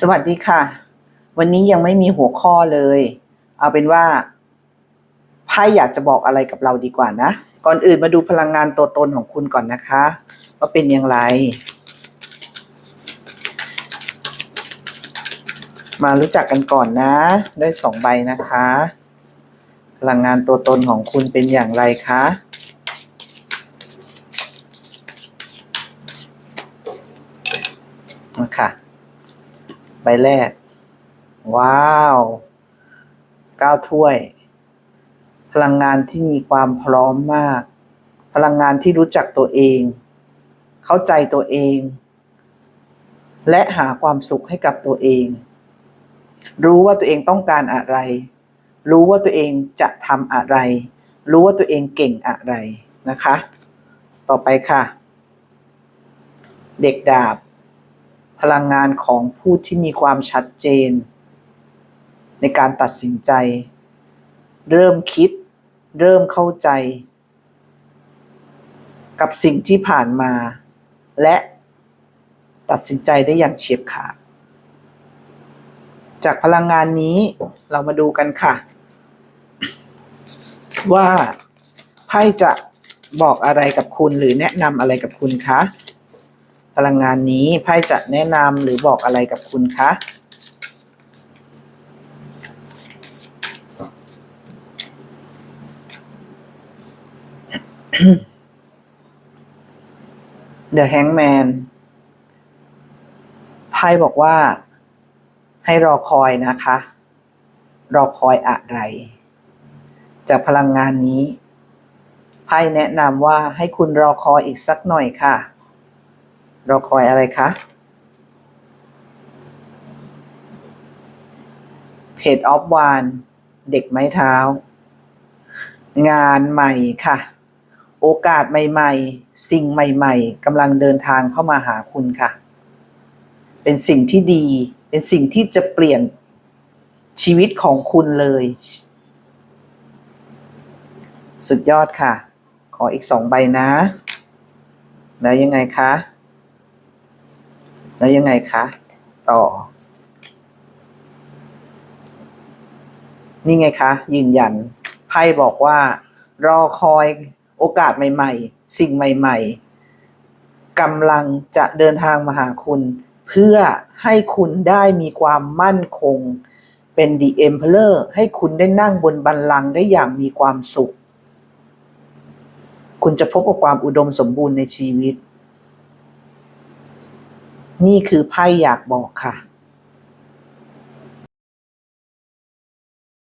สวัสดีค่ะ วันนี้ยังไม่มีหัวข้อเลย เอาเป็นว่าไพ่อยากจะบอกอะไรกับเราดีกว่านะ ก่อนอื่นมาดูพลังงานตัวตนของคุณก่อนนะคะว่าเป็นอย่างไร มารู้จักกันก่อนนะ ได้สองใบนะคะ พลังงานตัวตนของคุณเป็นอย่างไรคะนะคะ บแรก ว้าวเก้าถ้วย พลังงานที่มีความพร้อมมาก พลังงานที่รู้จักตัวเอง เข้าใจตัวเอง และหาความสุขให้กับตัวเอง รู้ว่าตัวเองต้องการอะไร รู้ว่าตัวเองจะทำอะไร รู้ว่าตัวเองเก่งอะไรนะคะ ต่อไปค่ะ เด็กดาบ พลังงานของผู้ที่มีความชัดเจน ในการตัดสินใจ เริ่มคิด เริ่มเข้าใจ กับสิ่งที่ผ่านมา และตัดสินใจได้อย่างเฉียบขาด จากพลังงานนี้เรามาดูกันค่ะ ว่าไพ่จะบอกอะไรกับคุณหรือแนะนำอะไรกับคุณคะ พลังงานนี้ไพ่จะแนะนำหรือบอกอะไรกับคุณคะ The Hangman ไพ่บอกว่า ให้รอคอยนะคะ รอคอยอะไร จากพลังงานนี้ไพ่แนะนำว่าให้คุณรอคอยอีกสักหน่อยค่ะ รอคอยอะไรคะเพจออฟวานเด็กไม้เท้า งานใหม่ค่ะ โอกาสใหม่ ๆ สิ่งใหม่ ๆกำลังเดินทางเข้ามาหาคุณค่ะ เป็นสิ่งที่ดี เป็นสิ่งที่จะเปลี่ยนชีวิตของคุณเลย สุดยอดค่ะ ขออีกสองใบนะ แล้วยังไงคะ แล้วยังไงคะ ต่อ นี่ไงคะ ยืนยัน ไพ่บอกว่า รอคอยโอกาสใหม่ ๆ สิ่งใหม่ ๆกำลังจะเดินทางมาหาคุณ เพื่อให้คุณได้มีความมั่นคง เป็น The Emperor ให้คุณได้นั่งบนบัลลังได้อย่างมีความสุข คุณจะพบกับความอุดมสมบูรณ์ในชีวิต นี่คือไพ่อยากบอกค่ะ